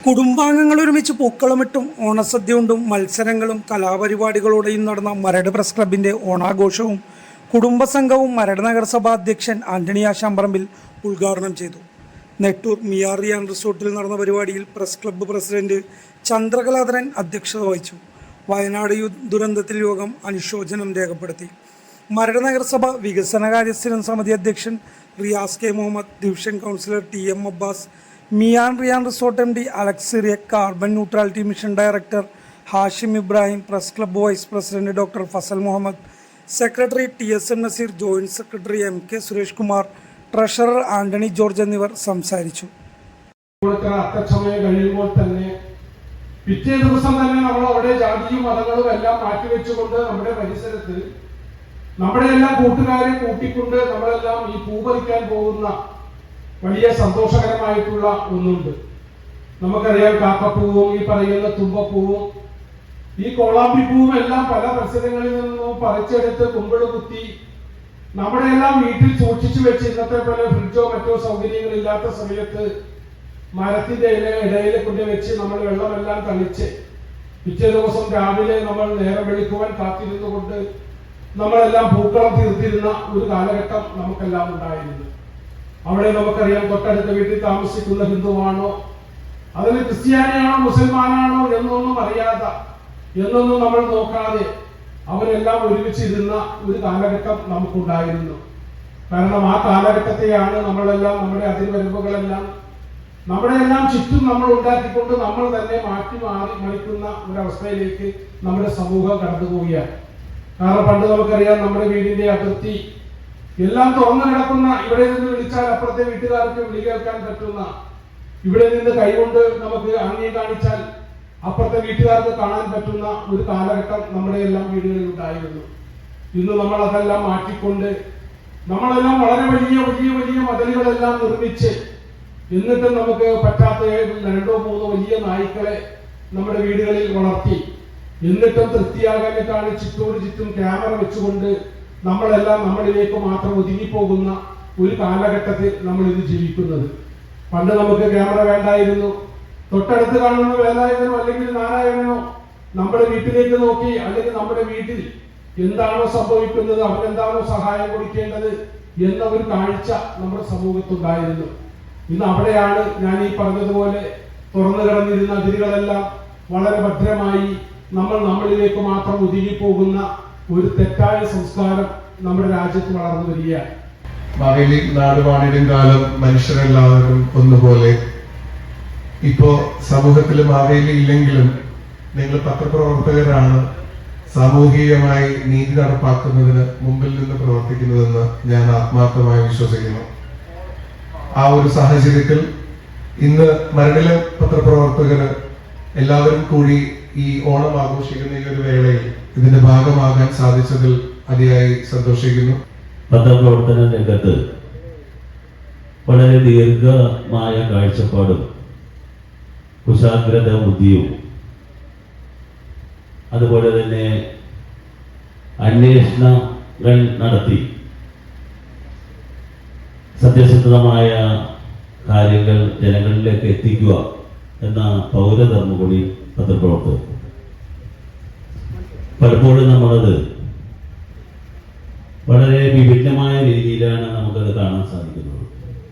കുടുംബാംഗങ്ങൾ ഒരുമിച്ച് പൂക്കളമിട്ടും ഓണസദ്യ കൊണ്ടും മത്സരങ്ങളും കലാപരിപാടികളോടെയും നടന്ന മരട് പ്രസ് ക്ലബിന്റെ ഓണാഘോഷവും കുടുംബസംഘവും മരട് നഗരസഭാ അധ്യക്ഷൻ ആന്റണി ആശാമ്പറമ്പിൽ ഉദ്ഘാടനം ചെയ്തു. നെട്ടൂർ മിയാറിയാൻ റിസോർട്ടിൽ നടന്ന പരിപാടിയിൽ പ്രസ് ക്ലബ്ബ് പ്രസിഡന്റ് ചന്ദ്രകലാധരൻ അധ്യക്ഷത വഹിച്ചു. വയനാട് ദുരന്തത്തിൽ യോഗം അനുശോചനം രേഖപ്പെടുത്തി. മരട് നഗരസഭ വികസനകാര്യ സ്ഥിരം സമിതി അധ്യക്ഷൻ Riyas K Muhammad division councillor T M Abbas Miyan Riyan resort M D അലക്സിറിയ carbon neutrality mission director Hashim Ibrahim press club vice president doctor Fazal Muhammad secretary T S M Nazeer joint secretary M K Suresh Kumar treasurer Antony George എന്നിവർ സംസാരിച്ചു. തന്നെ പിറ്റേ ദിവസം തന്നെ നമ്മൾ അവിടെ ജാതിയും മതങ്ങളും എല്ലാം മാറ്റിവെച്ചുകൊണ്ട് നമ്മുടെ പരിസരത്ത് നമ്മുടെ എല്ലാം കൂട്ടുകാരെ കൂട്ടിക്കൊണ്ട് നമ്മളെല്ലാം ഈ പൂ പറിക്കാൻ പോകുന്ന വലിയ സന്തോഷകരമായിട്ടുള്ള ഒന്നുണ്ട്. നമുക്കറിയാം കാക്കപ്പൂവും ഈ പറയുന്ന തുമ്പപ്പൂവും ഈ കോളാമ്പിപ്പൂവും എല്ലാം പല പരിസരങ്ങളിൽ നിന്നും പറിച്ചെടുത്ത് കുമ്പിൾ കുത്തി നമ്മുടെ എല്ലാം വീട്ടിൽ സൂക്ഷിച്ചു വെച്ച് ഇന്നത്തെ പോലെ ഫ്രിഡ്ജോ മറ്റോ സൗകര്യങ്ങളില്ലാത്ത സമയത്ത് മരത്തിന്റെ ഇല ഇടയിൽ കൊണ്ട് വെച്ച് നമ്മൾ വെള്ളമെല്ലാം തളിച്ച് പിറ്റേ ദിവസം രാവിലെ നമ്മൾ നേരം വെളുക്കുവാൻ കാത്തിരുന്നു കൊണ്ട് നമ്മളെല്ലാം പൂക്കളം തീർത്തിരുന്ന ഒരു കാലഘട്ടം നമുക്കെല്ലാം ഉണ്ടായിരുന്നു. അവിടെ നമുക്കറിയാം തൊട്ടടുത്ത വീട്ടിൽ താമസിക്കുന്ന ഹിന്ദുവാണോ? അതിൽ ക്രിസ്ത്യാനിയാണോ മുസൽമാനാണോ എന്നൊന്നും അറിയാത്ത എന്നൊന്നും നമ്മൾ നോക്കാതെ അവരെല്ലാം ഒരുമിച്ചിരുന്ന ഒരു കാലഘട്ടം നമുക്കുണ്ടായിരുന്നു. കാരണം ആ കാലഘട്ടത്തെയാണ് നമ്മളെല്ലാം നമ്മുടെ അതിർവരമ്പുകളെല്ലാം നമ്മുടെ എല്ലാം ചുറ്റും നമ്മൾ ഉണ്ടാക്കിക്കൊണ്ട് നമ്മൾ തന്നെ മാറ്റി മാറി മണിക്കുന്ന ഒരവസ്ഥയിലേക്ക് നമ്മുടെ സമൂഹം കടന്നു പോവുകയാണ് കാരണം പണ്ട് നമുക്കറിയാം നമ്മുടെ വീടിന്റെ അതിർത്തി എല്ലാം തുറന്നു കിടക്കുന്ന ഇവിടെ നിന്ന് വിളിച്ചാൽ അപ്പുറത്തെ വീട്ടുകാർക്ക് വിളി കേൾക്കാൻ പറ്റുന്ന ഇവിടെ നിന്ന് കൈകൊണ്ട് നമുക്ക് ആംഗ്യം കാണിച്ചാൽ അപ്പുറത്തെ വീട്ടുകാർക്ക് കാണാൻ പറ്റുന്ന ഒരു കാലഘട്ടം നമ്മുടെ എല്ലാം വീടുകളിൽ ഉണ്ടായിരുന്നു. ഇന്ന് നമ്മൾ അതെല്ലാം മാറ്റിക്കൊണ്ട് നമ്മളെല്ലാം വളരെ വലിയ വലിയ വലിയ മതിലുകളെല്ലാം നിർമ്മിച്ച് എന്നിട്ടും നമുക്ക് പറ്റാത്ത രണ്ടോ മൂന്നോ വലിയ നായ്ക്കളെ നമ്മുടെ വീടുകളിൽ വളർത്തി. എന്നിട്ടും തൃപ്തിയാകാനായിട്ടാണ് ചുറ്റോട് ചുറ്റും ക്യാമറ വെച്ചുകൊണ്ട് നമ്മളെല്ലാം നമ്മളിലേക്ക് മാത്രം ഒതുങ്ങിപ്പോകുന്ന ഒരു കാലഘട്ടത്തിൽ നമ്മൾ ഇത് ജീവിക്കുന്നത്. പണ്ട് നമുക്ക് ക്യാമറ വേണ്ടായിരുന്നു. തൊട്ടടുത്ത് കാണുന്ന വേലായുധനോ അല്ലെങ്കിൽ നാരായണനോ നമ്മുടെ വീട്ടിലേക്ക് നോക്കി അല്ലെങ്കിൽ നമ്മുടെ വീട്ടിൽ എന്താണോ സംഭവിക്കുന്നത് അവരെന്താണോ സഹായം കൊടുക്കേണ്ടത് എന്ന ഒരു കാഴ്ച നമ്മുടെ സമൂഹത്തുണ്ടായിരുന്നു. ഇന്ന് അവിടെയാണ് ഞാൻ ഈ പറഞ്ഞതുപോലെ തുറന്നു കിടന്നിരുന്ന അതിരുകളെല്ലാം വളരെ ഭദ്രമായി നമ്മൾ നമ്മളിലേക്ക് മാത്രം ഒതുങ്ങിപ്പോകുന്ന ഒരു തെറ്റായ സംസ്കാരം നമ്മുടെ രാജ്യത്ത് വളർന്നു വരികയാണ്. മാവേലി നാടുവാണിടും കാലം മനുഷ്യരെല്ലാവരും ഒന്നുപോലെ. ഇപ്പോ സമൂഹത്തിൽ മാവേലി ഇല്ലെങ്കിലും നിങ്ങൾ പത്രപ്രവർത്തകരാണ് സാമൂഹികമായി നീതി നടപ്പാക്കുന്നതിന് മുമ്പിൽ നിന്ന് പ്രവർത്തിക്കുന്നതെന്ന് ഞാൻ ആത്മാർത്ഥമായി വിശ്വസിക്കുന്നു. ആ ഒരു സാഹചര്യത്തിൽ ഇന്ന് മരടിലെ പത്രപ്രവർത്തകര് എല്ലാവരും കൂടി ഈ ഓണം ആഘോഷിക്കുന്ന ഈ ഒരു വേളയിൽ ഇതിന്റെ ഭാഗമാകാൻ സാധിച്ചതിൽ അതിയായി സന്തോഷിക്കുന്നു. പത്രപ്രവർത്തന രംഗത്ത് വളരെ ദീർഘമായ കാഴ്ചപ്പാടും കുശാഗ്രത ബുദ്ധിയും അതുപോലെ തന്നെ അന്വേഷണങ്ങൾ നടത്തി സത്യസന്ധമായ കാര്യങ്ങൾ ജനങ്ങളിലേക്ക് എത്തിക്കുക എന്ന പൗരധർമ്മം കൂടി പത്രപ്രവർത്തകർ. പലപ്പോഴും നമ്മളത് വളരെ വിഭിന്നമായ രീതിയിലാണ് നമുക്കത് കാണാൻ സാധിക്കുന്നത്.